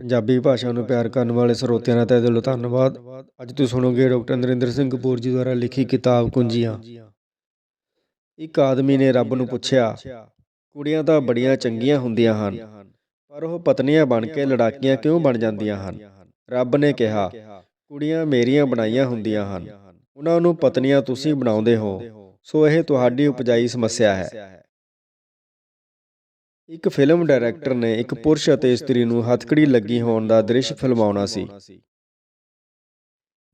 ਪੰਜਾਬੀ ਭਾਸ਼ਾ ਨੂੰ ਪਿਆਰ ਕਰਨ ਵਾਲੇ ਸਰੋਤਿਆਂ ਦਾ ਤਹਿ ਦਿਲੋਂ ਧੰਨਵਾਦ। ਅੱਜ ਤੁਸੀਂ ਸੁਣੋਗੇ ਡਾਕਟਰ ਨਰਿੰਦਰ ਸਿੰਘ ਕਪੂਰ ਜੀ ਦੁਆਰਾ ਲਿਖੀ ਕਿਤਾਬ ਕੁੰਜੀਆਂ। ਇੱਕ ਆਦਮੀ ਨੇ ਰੱਬ ਨੂੰ ਪੁੱਛਿਆ, ਕੁੜੀਆਂ ਤਾਂ ਬੜੀਆਂ ਚੰਗੀਆਂ ਹੁੰਦੀਆਂ ਹਨ, ਪਰ ਉਹ ਪਤਨੀਆਂ ਬਣ ਕੇ ਲੜਾਕੀਆਂ ਕਿਉਂ ਬਣ ਜਾਂਦੀਆਂ ਹਨ? ਰੱਬ ਨੇ ਕਿਹਾ, ਕੁੜੀਆਂ ਮੇਰੀਆਂ ਬਣਾਈਆਂ ਹੁੰਦੀਆਂ ਹਨ। ਉਹਨਾਂ ਨੂੰ ਪਤਨੀਆਂ ਤੁਸੀਂ ਬਣਾਉਂਦੇ ਹੋ, ਸੋ ਇਹ ਤੁਹਾਡੀ ਉਪਜਾਈ ਸਮੱਸਿਆ ਹੈ। ਇੱਕ ਫਿਲਮ ਡਾਇਰੈਕਟਰ ਨੇ ਇੱਕ ਪੁਰਸ਼ ਅਤੇ ਇਸਤਰੀ ਨੂੰ ਹੱਥਕੜੀ ਲੱਗੀ ਹੋਣ ਦਾ ਦ੍ਰਿਸ਼ ਫਿਲਮਾਉਣਾ ਸੀ,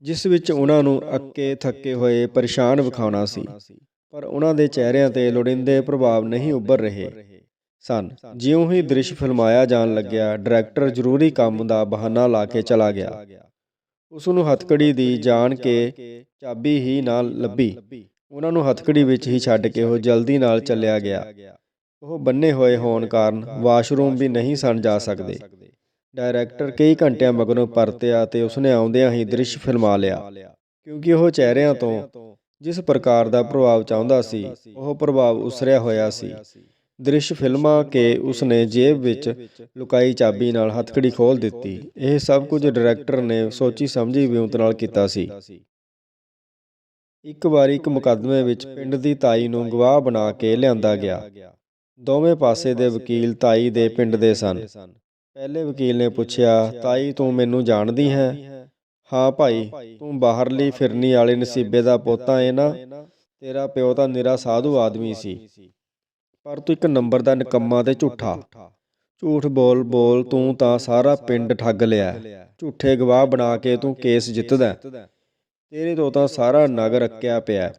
ਜਿਸ ਵਿੱਚ ਉਹਨਾਂ ਨੂੰ ਅੱਕੇ ਥੱਕੇ ਹੋਏ ਪਰੇਸ਼ਾਨ ਵਿਖਾਉਣਾ ਸੀ, ਪਰ ਉਹਨਾਂ ਦੇ ਚਿਹਰਿਆਂ ਤੇ ਲੋੜੀਂਦੇ ਪ੍ਰਭਾਵ ਨਹੀਂ ਉੱਭਰ ਰਹੇ ਸਨ। ਜਿਉਂ ਹੀ ਦ੍ਰਿਸ਼ ਫਿਲਮਾਇਆ ਜਾਣ ਲੱਗਿਆ, ਡਾਇਰੈਕਟਰ ਜ਼ਰੂਰੀ ਕੰਮ ਦਾ ਬਹਾਨਾ ਲਾ ਕੇ ਚਲਾ ਗਿਆ। ਉਸ ਨੂੰ ਹੱਥਕੜੀ ਦੀ ਜਾਣ ਕੇ ਚਾਬੀ ਹੀ ਨਾ ਲੱਭੀ। ਉਹਨਾਂ ਨੂੰ ਹੱਥਕੜੀ ਵਿੱਚ ਹੀ ਛੱਡ ਕੇ ਉਹ ਜਲਦੀ ਨਾਲ ਚੱਲਿਆ ਗਿਆ। ਉਹ ਬੰਨੇ ਹੋਏ ਹੋਣ ਕਾਰਨ ਵਾਸ਼ਰੂਮ ਵੀ ਨਹੀਂ ਸਣ ਜਾ ਸਕਦੇ। ਡਾਇਰੈਕਟਰ ਕਈ ਘੰਟਿਆਂ ਮਗਰੋਂ ਪਰਤਿਆ ਤੇ ਉਸਨੇ ਆਉਂਦਿਆਂ ਹੀ ਦ੍ਰਿਸ਼ ਫਿਲਮਾ ਲਿਆ। ਕਿਉਂਕਿ ਉਹ ਚਿਹਰਿਆਂ ਤੋਂ ਜਿਸ ਪ੍ਰਕਾਰ ਦਾ ਪ੍ਰਭਾਵ ਚਾਹੁੰਦਾ ਸੀ, ਉਹ ਪ੍ਰਭਾਵ ਉਸਰਿਆ ਹੋਇਆ ਸੀ। ਦ੍ਰਿਸ਼ ਫਿਲਮਾ ਕੇ ਉਸਨੇ ਜੇਬ ਵਿੱਚ ਲੁਕਾਈ ਚਾਬੀ ਨਾਲ ਹੱਥਕੜੀ ਖੋਲ ਦਿੱਤੀ। ਇਹ ਸਭ ਕੁਝ ਡਾਇਰੈਕਟਰ ਨੇ ਸੋਚੀ ਸਮਝੀ ਵਿਉਂਤ ਨਾਲ ਕੀਤਾ ਸੀ। ਇੱਕ ਵਾਰੀ ਇੱਕ ਮੁਕੱਦਮੇ ਵਿੱਚ ਪਿੰਡ ਦੀ ਤਾਈ ਨੂੰ ਗਵਾਹ ਬਣਾ ਕੇ ਲਿਆਂਦਾ ਗਿਆ। ਦੋਵੇਂ ਪਾਸੇ ਦੇ ਵਕੀਲ ਤਾਈ ਦੇ ਪਿੰਡ ਦੇ ਸਨ। ਪਹਿਲੇ ਵਕੀਲ ਨੇ ਪੁੱਛਿਆ ਤਾਈ ਤੂੰ ਮੈਨੂੰ ਜਾਣਦੀ ਹੈ? ਹਾਂ? ਭਾਈ ਤੂੰ ਬਾਹਰਲੀ ਫਿਰਨੀ ਵਾਲੇ ਨਸੀਬੇ ਦਾ ਪੋਤਾ ਏ ਨਾ। ਤੇਰਾ ਪਿਓ ਤਾਂ ਨਿਰਾ ਸਾਧੂ ਆਦਮੀ ਸੀ। ਪਰ ਤੂੰ ਇੱਕ ਨੰਬਰ ਦਾ ਨਿਕੰਮਾ ਤੇ ਝੂਠਾ। ਝੂਠ। ਬੋਲ ਬੋਲ ਤੂੰ ਤਾਂ ਸਾਰਾ ਪਿੰਡ ਠੱਗ ਲਿਆ। ਝੂਠੇ ਗਵਾਹ ਬਣਾ ਕੇ ਤੂੰ ਕੇਸ ਜਿੱਤਦਾ। ਤੇਰੇ ਤੋਂ ਤਾਂ ਸਾਰਾ ਨਗਰ ਅੱਕਿਆ ਪਿਆ।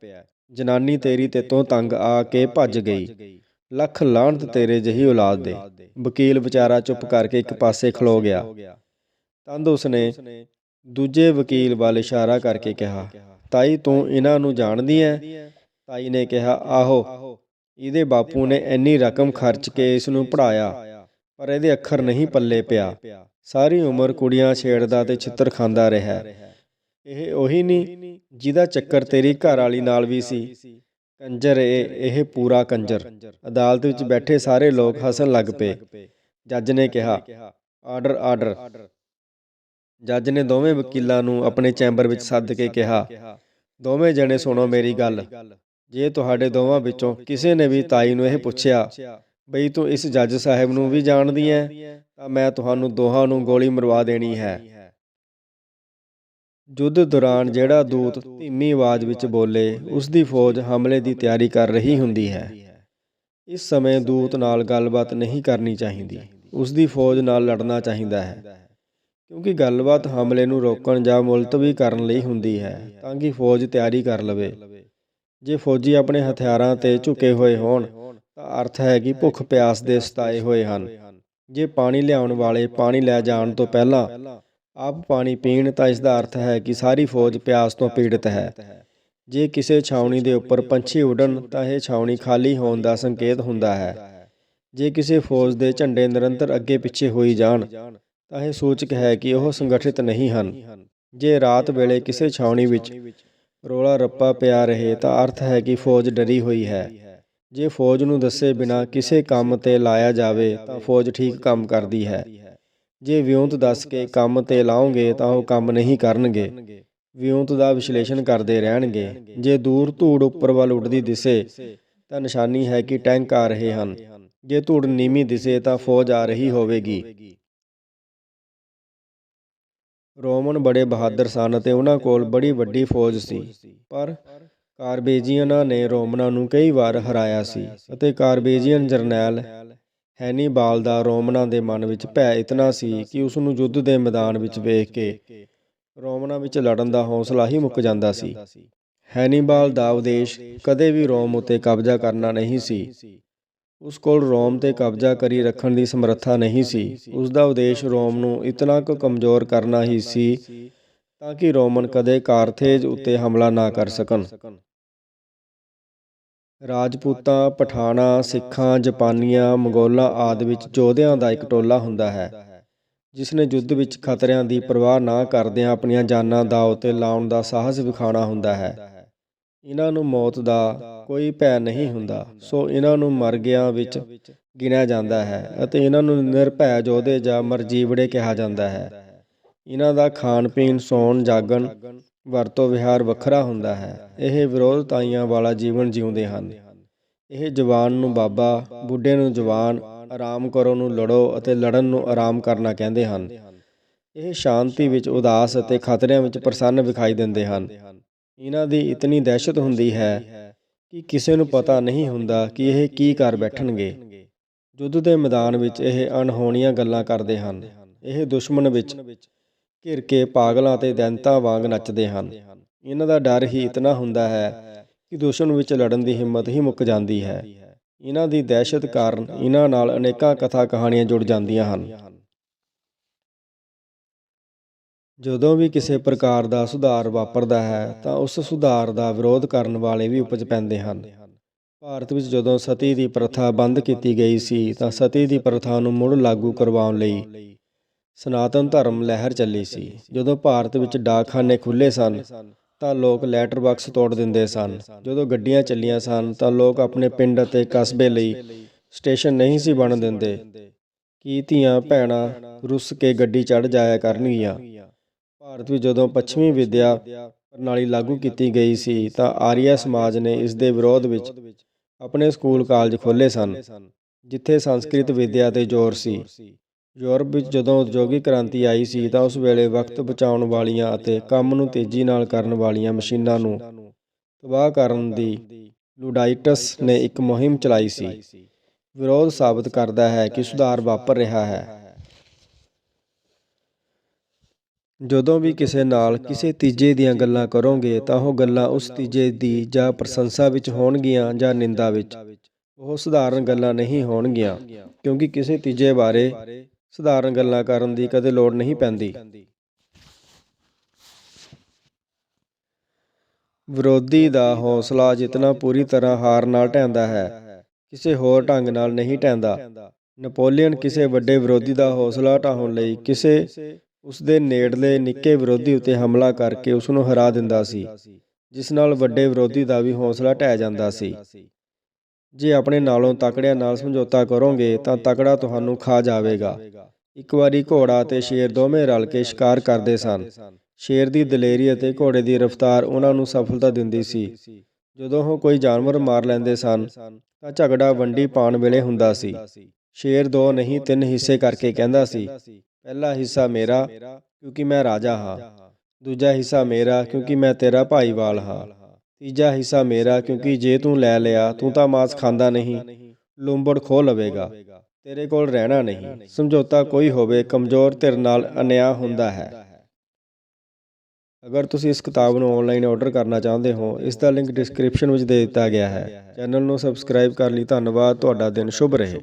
ਜਨਾਨੀ ਤੇਰੀ ਤੇ ਤੋਂ ਤੰਗ ਆ ਕੇ ਭੱਜ ਗਈ। ਲੱਖ ਲਾਹਣਤ ਤੇਰੇ ਜਹੀ ਔਲਾਦ ਦੇ। ਵਕੀਲ ਵਿਚਾਰਾ ਚੁੱਪ ਕਰਕੇ ਇੱਕ ਪਾਸੇ ਖਲੋ ਗਿਆ। ਤੰਦ ਉਸਨੇ ਦੂਜੇ ਵਕੀਲ ਵੱਲ ਇਸ਼ਾਰਾ ਕਰਕੇ ਕਿਹਾ, ਤਾਈ, ਤੂੰ ਇਹਨਾਂ ਨੂੰ ਜਾਣਦੀ ਐ? ਤਾਈ ਨੇ ਕਿਹਾ, ਆਹੋ, ਇਹਦੇ ਬਾਪੂ ਨੇ ਇੰਨੀ ਰਕਮ ਖਰਚ ਕੇ ਇਸ ਨੂੰ ਪੜਾਇਆ ਪਰ ਇਹਦੇ ਅੱਖਰ ਨਹੀਂ ਪੱਲੇ ਪਿਆ। ਸਾਰੀ ਉਮਰ ਕੁੜੀਆਂ ਛੇੜਦਾ ਤੇ ਛਿੱਤਰ ਖਾਂਦਾ ਰਿਹਾ। ਇਹ ਉਹੀ ਨਹੀਂ ਜਿਹਦਾ ਚੱਕਰ ਤੇਰੀ ਘਰ ਵਾਲੀ ਨਾਲ ਵੀ ਸੀ। ਕੰਜਰ ਇਹ ਇਹ ਪੂਰਾ ਕੰਜਰ। ਅਦਾਲਤ ਵਿੱਚ ਬੈਠੇ ਸਾਰੇ ਲੋਕ ਹੱਸਣ ਲੱਗ ਪਏ। ਜੱਜ ਨੇ ਕਿਹਾ, ਆਰਡਰ ਆਰਡਰ। ਜੱਜ ਨੇ ਦੋਵੇਂ ਵਕੀਲਾਂ ਨੂੰ ਆਪਣੇ ਚੈਂਬਰ ਵਿੱਚ ਸੱਦ ਕੇ ਕਿਹਾ, ਦੋਵੇਂ ਜਣੇ ਸੁਣੋ ਮੇਰੀ ਗੱਲ। ਜੇ ਤੁਹਾਡੇ ਦੋਵਾਂ ਵਿੱਚੋਂ ਕਿਸੇ ਨੇ ਵੀ ਤਾਈ ਨੂੰ ਇਹ ਪੁੱਛਿਆ, ਬਈ ਤੂੰ ਇਸ ਜੱਜ ਸਾਹਿਬ ਨੂੰ ਵੀ ਜਾਣਦੀ ਐ? ਤਾਂ ਮੈਂ ਤੁਹਾਨੂੰ ਦੋਹਾਂ ਨੂੰ ਗੋਲੀ ਮਰਵਾ ਦੇਣੀ ਹੈ। ਯੁੱਧ ਦੌਰਾਨ ਜਿਹੜਾ ਦੂਤ ਧੀਮੀ ਆਵਾਜ਼ ਵਿੱਚ ਬੋਲੇ ਉਸ ਦੀ ਫੌਜ ਹਮਲੇ ਦੀ ਤਿਆਰੀ ਕਰ ਰਹੀ ਹੁੰਦੀ ਹੈ। ਇਸ ਸਮੇਂ ਦੂਤ ਨਾਲ ਗੱਲਬਾਤ ਨਹੀਂ ਕਰਨੀ ਚਾਹੀਦੀ। ਉਸ ਦੀ ਫੌਜ ਨਾਲ ਲੜਨਾ ਚਾਹੀਦਾ ਹੈ, ਕਿਉਂਕਿ ਗੱਲਬਾਤ ਹਮਲੇ ਨੂੰ ਰੋਕਣ ਜਾਂ ਮੁਲਤਵੀ ਕਰਨ ਲਈ ਹੁੰਦੀ ਹੈ, ਤਾਂ ਕਿ ਫੌਜ ਤਿਆਰੀ ਕਰ ਲਵੇ। ਜੇ ਫੌਜੀ ਆਪਣੇ ਹਥਿਆਰਾਂ ਤੇ ਝੁਕੇ ਹੋਏ ਹੋਣ, ਤਾਂ ਅਰਥ ਹੈ ਕਿ ਭੁੱਖ ਪਿਆਸ ਦੇ ਸਤਾਏ ਹੋਏ ਹਨ। ਜੇ ਪਾਣੀ ਲਿਆਉਣ ਵਾਲੇ ਪਾਣੀ ਲੈ ਜਾਣ ਤੋਂ ਪਹਿਲਾਂ ਆਪ ਪਾਣੀ ਪੀਣ ਤਾਂ ਇਸ ਦਾ ਅਰਥ ਹੈ ਕਿ ਸਾਰੀ ਫੌਜ ਪਿਆਸ ਤੋਂ ਪੀੜਤ ਹੈ। ਜੇ ਕਿਸੇ ਛਾਉਣੀ ਦੇ ਉੱਪਰ ਪੰਛੀ ਉੱਡਣ, ਤਾਂ ਇਹ ਛਾਉਣੀ ਖਾਲੀ ਹੋਣ ਦਾ ਸੰਕੇਤ ਹੁੰਦਾ ਹੈ। ਜੇ ਕਿਸੇ ਫੌਜ ਦੇ ਝੰਡੇ ਨਿਰੰਤਰ ਅੱਗੇ ਪਿੱਛੇ ਹੋਈ ਜਾਣ, ਤਾਂ ਇਹ ਸੂਚਕ ਹੈ ਕਿ ਉਹ ਸੰਗਠਿਤ ਨਹੀਂ ਹਨ। ਜੇ ਰਾਤ ਵੇਲੇ ਕਿਸੇ ਛਾਉਣੀ ਵਿੱਚ ਰੋਲਾ ਰੱਪਾ ਪਿਆ ਰਹੇ, ਤਾਂ ਅਰਥ ਹੈ ਕਿ ਫੌਜ ਡਰੀ ਹੋਈ ਹੈ। ਜੇ ਫੌਜ ਨੂੰ ਦੱਸੇ ਬਿਨਾ ਕਿਸੇ ਕੰਮ ਤੇ ਲਾਇਆ ਜਾਵੇ, ਤਾਂ ਫੌਜ ਠੀਕ ਕੰਮ ਕਰਦੀ ਹੈ। ਜੇ ਵਿਉਂਤ ਦੱਸ ਕੇ ਕੰਮ ਤੇ ਲਾਓਗੇ ਤਾਂ ਉਹ ਕੰਮ ਨਹੀਂ ਕਰਨਗੇ। ਵਿਉਂਤ ਦਾ ਵਿਸ਼ਲੇਸ਼ਣ ਕਰਦੇ ਰਹਿਣਗੇ। ਜੇ ਦੂਰ ਧੂੜ ਉੱਪਰ ਵੱਲ ਉੱਡਦੀ ਦਿਸੇ, ਤਾਂ ਨਿਸ਼ਾਨੀ ਹੈ ਕਿ ਟੈਂਕ ਆ ਰਹੇ ਹਨ। ਜੇ ਧੂੜ ਨੀਵੀਂ ਦਿਸੇ, ਤਾਂ ਫੌਜ ਆ ਰਹੀ ਹੋਵੇਗੀ। ਰੋਮਨ ਬੜੇ ਬਹਾਦਰ ਸਨ ਅਤੇ ਉਹਨਾਂ ਕੋਲ ਬੜੀ ਵੱਡੀ ਫੌਜ ਸੀ। ਪਰ ਕਾਰਬੇਜੀਅਨਾਂ ਨੇ ਰੋਮਨਾਂ ਨੂੰ ਕਈ ਵਾਰ ਹਰਾਇਆ ਸੀ ਅਤੇ ਕਾਰਬੇਜੀਅਨ ਜਰਨੈਲ ਹੈਨੀਬਾਲ ਦਾ ਰੋਮਨਾਂ ਦੇ ਮਨ ਵਿੱਚ ਭੈ ਇਤਨਾ ਸੀ ਕਿ ਉਸ ਨੂੰ ਯੁੱਧ ਦੇ ਮੈਦਾਨ ਵਿੱਚ ਵੇਖ ਕੇ ਰੋਮਨਾਂ ਵਿੱਚ ਲੜਨ ਦਾ ਹੌਸਲਾ ਹੀ ਮੁੱਕ ਜਾਂਦਾ ਸੀ। ਹੈਨੀਬਾਲ ਦਾ ਉਦੇਸ਼ ਕਦੇ ਵੀ ਰੋਮ ਉੱਤੇ ਕਬਜ਼ਾ ਕਰਨਾ ਨਹੀਂ ਸੀ। ਉਸ ਕੋਲ ਰੋਮ ਤੇ ਕਬਜ਼ਾ ਕਰੀ ਰੱਖਣ ਦੀ ਸਮਰੱਥਾ ਨਹੀਂ ਸੀ। ਉਸ ਦਾ ਉਦੇਸ਼ ਰੋਮ ਨੂੰ ਇਤਨਾ ਕੁ ਕਮਜ਼ੋਰ ਕਰਨਾ ਹੀ ਸੀ ਤਾਂ ਕਿ ਰੋਮਨ ਕਦੇ ਕਾਰਥੇਜ ਉੱਤੇ ਹਮਲਾ ਨਾ ਕਰ ਸਕਣ। ਰਾਜਪੂਤਾਂ, ਪਠਾਣਾਂ, ਸਿੱਖਾਂ, ਜਾਪਾਨੀਆਂ, ਮੰਗੋਲਾਂ ਆਦਿ ਵਿੱਚ ਯੋਧਿਆਂ ਦਾ ਇੱਕ ਟੋਲਾ ਹੁੰਦਾ ਹੈ ਜਿਸ ਨੇ ਯੁੱਧ ਵਿੱਚ ਖਤਰਿਆਂ ਦੀ ਪਰਵਾਹ ਨਾ ਕਰਦਿਆਂ ਆਪਣੀਆਂ ਜਾਨਾਂ ਦਾਅ ਤੇ ਲਾਉਣ ਦਾ ਸਾਹਸ ਵਿਖਾਉਣਾ ਹੁੰਦਾ ਹੈ। ਇਹਨਾਂ ਨੂੰ ਮੌਤ ਦਾ ਕੋਈ ਭੈ ਨਹੀਂ ਹੁੰਦਾ, ਸੋ ਇਹਨਾਂ ਨੂੰ ਮਰ ਗਿਆ ਵਿੱਚ ਗਿਣਿਆ ਜਾਂਦਾ ਹੈ ਅਤੇ ਇਹਨਾਂ ਨੂੰ ਨਿਰਭੈ ਯੋਧੇ ਜਾਂ ਮਰਜੀਵੜੇ ਕਿਹਾ ਜਾਂਦਾ ਹੈ। ਇਹਨਾਂ ਦਾ ਖਾਣ ਪੀਣ ਸੌਣ, ਜਾਗਣ ਵਰਤੋਂ ਵਿਹਾਰ ਵੱਖਰਾ ਹੁੰਦਾ ਹੈ। ਇਹ ਵਿਰੋਧਤਾਈਆਂ ਵਾਲਾ ਜੀਵਨ ਜਿਉਂਦੇ ਹਨ। ਇਹ ਜਵਾਨ ਨੂੰ ਬਾਬਾ, ਬੁੱਢੇ ਨੂੰ ਜਵਾਨ, ਆਰਾਮ ਕਰੋ ਨੂੰ ਲੜੋ ਅਤੇ ਲੜਨ ਨੂੰ ਆਰਾਮ ਕਰਨਾ ਕਹਿੰਦੇ ਹਨ। ਇਹ ਸ਼ਾਂਤੀ ਵਿੱਚ ਉਦਾਸ ਅਤੇ ਖਤਰਿਆਂ ਵਿੱਚ ਪ੍ਰਸੰਨ ਵਿਖਾਈ ਦਿੰਦੇ ਹਨ। ਇਹਨਾਂ ਦੀ ਇਤਨੀ ਦਹਿਸ਼ਤ ਹੁੰਦੀ ਹੈ ਕਿ ਕਿਸੇ ਨੂੰ ਪਤਾ ਨਹੀਂ ਹੁੰਦਾ ਕਿ ਇਹ ਕੀ ਕਰ ਬੈਠਣਗੇ। ਯੁੱਧ ਦੇ ਮੈਦਾਨ ਵਿੱਚ ਇਹ ਅਣਹੋਣੀਆਂ ਗੱਲਾਂ ਕਰਦੇ ਹਨ। ਇਹ ਦੁਸ਼ਮਣ ਵਿੱਚ ਘਿਰ ਕੇ ਪਾਗਲਾਂ ਅਤੇ ਦੈਂਤਾਂ ਵਾਂਗ ਨੱਚਦੇ ਹਨ। ਇਹਨਾਂ ਦਾ ਡਰ ਹੀ ਇਤਨਾ ਹੁੰਦਾ ਹੈ ਕਿ ਦੁਸ਼ਮਣ ਵਿੱਚ ਲੜਨ ਦੀ ਹਿੰਮਤ ਹੀ ਮੁੱਕ ਜਾਂਦੀ ਹੈ। ਇਹਨਾਂ ਦੀ ਦਹਿਸ਼ਤ ਕਾਰਨ ਇਹਨਾਂ ਨਾਲ ਅਨੇਕਾਂ ਕਥਾ ਕਹਾਣੀਆਂ ਜੁੜ ਜਾਂਦੀਆਂ ਹਨ। ਜਦੋਂ ਵੀ ਕਿਸੇ ਪ੍ਰਕਾਰ ਦਾ ਸੁਧਾਰ ਵਾਪਰਦਾ ਹੈ ਤਾਂ ਉਸ ਸੁਧਾਰ ਦਾ ਵਿਰੋਧ ਕਰਨ ਵਾਲੇ ਵੀ ਉਪਜ ਪੈਂਦੇ ਹਨ। ਭਾਰਤ ਵਿੱਚ ਜਦੋਂ ਸਤੀ ਦੀ ਪ੍ਰਥਾ ਬੰਦ ਕੀਤੀ ਗਈ ਸੀ ਤਾਂ ਸਤੀ ਦੀ ਪ੍ਰਥਾ ਨੂੰ ਮੁੜ ਲਾਗੂ ਕਰਵਾਉਣ ਲਈ ਸਨਾਤਨ ਧਰਮ ਲਹਿਰ ਚੱਲੀ ਸੀ। ਜਦੋਂ ਭਾਰਤ ਵਿੱਚ ਡਾਕਖਾਨੇ ਖੁੱਲੇ ਸਨ, ਤਾਂ ਲੋਕ ਲੈਟਰ ਬਾਕਸ ਤੋੜ ਦਿੰਦੇ ਸਨ। ਜਦੋਂ ਗੱਡੀਆਂ ਚੱਲੀਆਂ ਸਨ, ਤਾਂ ਲੋਕ ਆਪਣੇ ਪਿੰਡ ਅਤੇ ਕਸਬੇ ਲਈ ਸਟੇਸ਼ਨ ਨਹੀਂ ਸੀ ਬਣ ਦਿੰਦੇ। ਕੀ ਧੀਆਂ ਭੈਣਾਂ ਰੁੱਸ ਕੇ ਗੱਡੀ ਚੜ ਜਾਇਆ ਕਰਨਗੀਆਂ? ਭਾਰਤ ਵਿੱਚ ਜਦੋਂ ਪੱਛਮੀ ਵਿਦਿਆ ਪ੍ਰਣਾਲੀ ਲਾਗੂ ਕੀਤੀ ਗਈ ਸੀ, ਤਾਂ ਆਰੀਆ ਸਮਾਜ ਨੇ ਇਸ ਦੇ ਵਿਰੋਧ ਵਿੱਚ ਆਪਣੇ ਸਕੂਲ ਕਾਲਜ ਖੋਲ੍ਹੇ ਸਨ, ਜਿੱਥੇ ਸੰਸਕ੍ਰਿਤ ਵਿਦਿਆ ਤੇ ਜ਼ੋਰ ਸੀ। ਯੂਰਪ ਵਿੱਚ ਜਦੋਂ ਉਦਯੋਗਿਕ ਕ੍ਰਾਂਤੀ ਆਈ ਸੀ ਤਾਂ ਉਸ ਵੇਲੇ ਵਕਤ ਬਚਾਉਣ ਵਾਲੀਆਂ ਅਤੇ ਕੰਮ ਨੂੰ ਤੇਜ਼ੀ ਨਾਲ ਕਰਨ ਵਾਲੀਆਂ ਮਸ਼ੀਨਾਂ ਨੂੰ ਤਬਾਹ ਕਰਨ ਦੀ ਲੁਡਾਈਟਸ ਨੇ ਇੱਕ ਮੁਹਿੰਮ ਚਲਾਈ ਸੀ। ਵਿਰੋਧ ਸਾਬਤ ਕਰਦਾ ਹੈ ਕਿ ਸੁਧਾਰ ਵਾਪਰ ਰਿਹਾ ਹੈ। ਜਦੋਂ ਵੀ ਕਿਸੇ ਨਾਲ ਕਿਸੇ ਤੀਜੇ ਦੀਆਂ ਗੱਲਾਂ ਕਰੋਗੇ ਤਾਂ ਉਹ ਗੱਲਾਂ ਉਸ ਤੀਜੇ ਦੀ ਜਾਂ ਪ੍ਰਸ਼ੰਸਾ ਵਿੱਚ ਹੋਣਗੀਆਂ ਜਾਂ ਨਿੰਦਾ ਵਿੱਚ। ਉਹ ਸਧਾਰਨ ਗੱਲਾਂ ਨਹੀਂ ਹੋਣਗੀਆਂ, ਕਿਉਂਕਿ ਕਿਸੇ ਤੀਜੇ ਬਾਰੇ ਸਧਾਰਨ ਗੱਲਾਂ ਕਰਨ ਦੀ ਕਦੇ ਲੋੜ ਨਹੀਂ ਪੈਂਦੀ। ਵਿਰੋਧੀ ਦਾ ਹੌਸਲਾ ਜਿਤਨਾ ਪੂਰੀ ਤਰ੍ਹਾਂ ਹਾਰ ਨਾਲ ਢਹਿੰਦਾ ਹੈ, ਕਿਸੇ ਹੋਰ ਢੰਗ ਨਾਲ ਨਹੀਂ ਢਹਿੰਦਾ। ਨੈਪੋਲੀਅਨ ਕਿਸੇ ਵੱਡੇ ਵਿਰੋਧੀ ਦਾ ਹੌਸਲਾ ਢਾਉਣ ਲਈ ਕਿਸੇ ਉਸ ਦੇ ਨੇੜਲੇ ਨਿੱਕੇ ਵਿਰੋਧੀ ਉੱਤੇ ਹਮਲਾ ਕਰਕੇ ਉਸ ਨੂੰ ਹਰਾ ਦਿੰਦਾ ਸੀ, ਜਿਸ ਨਾਲ ਵੱਡੇ ਵਿਰੋਧੀ ਦਾ ਵੀ ਹੌਸਲਾ ਢਹਿ ਜਾਂਦਾ ਸੀ। ਜੇ ਆਪਣੇ ਨਾਲੋਂ ਤਕੜਿਆਂ ਨਾਲ ਸਮਝੌਤਾ ਕਰੋਗੇ ਤਾਂ ਤਕੜਾ ਤੁਹਾਨੂੰ ਖਾ ਜਾਵੇਗਾ। ਇੱਕ ਵਾਰੀ ਘੋੜਾ ਅਤੇ ਸ਼ੇਰ ਦੋਵੇਂ ਰਲ ਕੇ ਸ਼ਿਕਾਰ ਕਰਦੇ ਸਨ। ਸ਼ੇਰ ਦੀ ਦਲੇਰੀ ਅਤੇ ਘੋੜੇ ਦੀ ਰਫ਼ਤਾਰ ਉਹਨਾਂ ਨੂੰ ਸਫਲਤਾ ਦਿੰਦੀ ਸੀ। ਜਦੋਂ ਉਹ ਕੋਈ ਜਾਨਵਰ ਮਾਰ ਲੈਂਦੇ ਸਨ, ਤਾਂ ਝਗੜਾ ਵੰਡੀ ਪਾਉਣ ਵੇਲੇ ਹੁੰਦਾ ਸੀ। ਸ਼ੇਰ ਦੋ ਨਹੀਂ, ਤਿੰਨ ਹਿੱਸੇ ਕਰਕੇ ਕਹਿੰਦਾ ਸੀ, ਪਹਿਲਾ ਹਿੱਸਾ ਮੇਰਾ, ਕਿਉਂਕਿ ਮੈਂ ਰਾਜਾ ਹਾਂ। ਦੂਜਾ ਹਿੱਸਾ ਮੇਰਾ, ਕਿਉਂਕਿ ਮੈਂ ਤੇਰਾ ਭਾਈਵਾਲ ਹਾਂ। ਤੀਜਾ ਹਿੱਸਾ ਮੇਰਾ, ਕਿਉਂਕਿ ਜੇ ਤੂੰ ਲੈ ਲਿਆ, ਤੂੰ ਤਾਂ ਮਾਸ ਖਾਂਦਾ ਨਹੀਂ। ਲੂੰਬੜ ਖੋ ਲਵੇਗਾ। ਤੇਰੇ ਕੋਲ ਰਹਿਣਾ ਨਹੀਂ। ਸਮਝੌਤਾ ਕੋਈ ਹੋਵੇ, ਕਮਜ਼ੋਰ ਧਿਰ ਨਾਲ ਅਨਿਆ ਹੁੰਦਾ ਹੈ। ਅਗਰ ਤੁਸੀਂ ਇਸ ਕਿਤਾਬ ਨੂੰ ਆਨਲਾਈਨ ਆਰਡਰ ਕਰਨਾ ਚਾਹੁੰਦੇ ਹੋ, ਇਸ ਦਾ ਲਿੰਕ ਡਿਸਕ੍ਰਿਪਸ਼ਨ ਵਿੱਚ ਦੇ ਦਿੱਤਾ ਗਿਆ ਹੈ। ਚੈਨਲ ਨੂੰ ਸਬਸਕ੍ਰਾਈਬ ਕਰਨ ਲਈ। ਧੰਨਵਾਦ। ਤੁਹਾਡਾ ਦਿਨ ਸ਼ੁਭ ਰਹੇ।